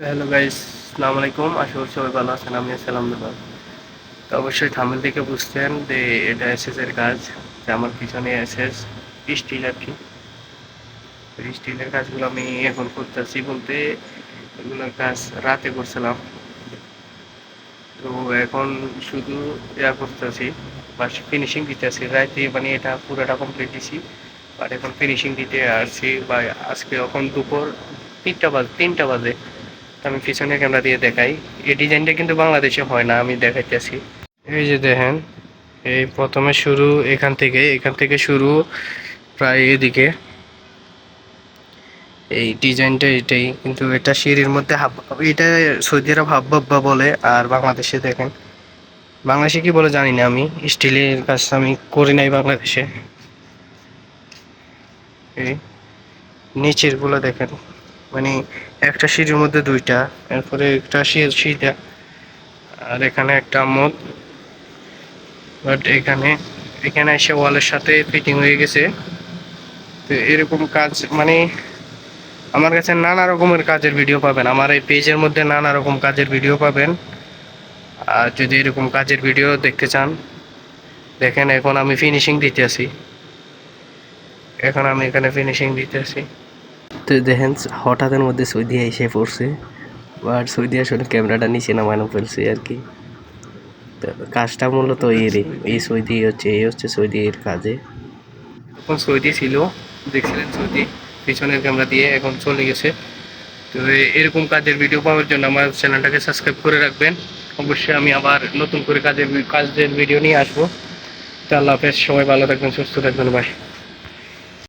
Hello guys আসসালামু আলাইকুম। আশা করি সবাই ভালো আছেন আমি আছি, আলহামদুলিল্লাহ। তো অবশ্যই থামেল থেকে বুঝছেন যে এটা এসএস এর কাজ, যে আমার পিছনে এসএস স্টিল আর কি। স্টিলের কাজগুলো আমি এখন করতেছি বলতে, এগুলোর কাজ রাতে করছিলাম। তো এখন শুধু ইয়া করতেছি বা ফিনিশিং দিতেছি। রাতে মানে এটা পুরোটা কমপ্লিট দিছি আর এখন ফিনিশিং দিতে আসছি, বা আজকে এখন দুপুর তিনটা বাজে তিনটা বাজে। আমি পিছনে ক্যামেরা দিয়ে দেখাই। এই ডিজাইনটা কিন্তু বাংলাদেশে হয় না, আমি দেখাইতেছি। এই যে দেখেন, এই প্রথমে শুরু এখান থেকে এখান থেকে শুরু প্রায় এদিকে। এই ডিজাইনটা এটাই, কিন্তু এটা সিঁড়ির মধ্যে হাব, এটা সৌদি আরব হাব্বাব্বা বলে, আর বাংলাদেশে দেখেন। বাংলাদেশে কি বলে জানি না আমি, স্টিলের কাজ আমি করি নাই বাংলাদেশে। এই নিচেরগুলো দেখেন। মানে একটা সিঁড়ির মধ্যে দুইটা, এরপরে একটা সিঁড়িটা আর এখানে একটা মদ বাট এখানে এখানে এসে ওয়ালের সাথে ফিটিং হয়ে গেছে। তো এরকম কাজ মানে আমার কাছে নানা রকমের কাজের ভিডিও পাবেন। আমার এই পেজের মধ্যে নানা রকম কাজের ভিডিও পাবেন। আর যদি এরকম কাজের ভিডিও দেখতে চান, দেখেন এখন আমি ফিনিশিং দিতে আসি এখন আমি এখানে ফিনিশিং দিতে আসি তো দেখেন, হঠাৎের মধ্যে সৌদি এসে পড়ছে। আর সৌদি আসলে ক্যামেরাটা নিচে নামানো ফেলছে আর কি। তো কাজটা মূলত এরই। এই সৌদি হচ্ছে, এই হচ্ছে সৌদি এর কাজে। এখন সৌদি ছিল, দেখছিলেন সৌদি? পিছনের ক্যামেরা দিয়ে এখন চলে গেছে। তো এরকম কাজের ভিডিও পাওয়ার জন্য আমার চ্যানেলটাকে সাবস্ক্রাইব করে রাখবেন। অবশ্যই আমি আবার নতুন করে কাজের কাজের ভিডিও নিয়ে আসব। তো আল্লাহ হাফেজ, সবাই ভালো থাকবেন, সুস্থ থাকবেন বাই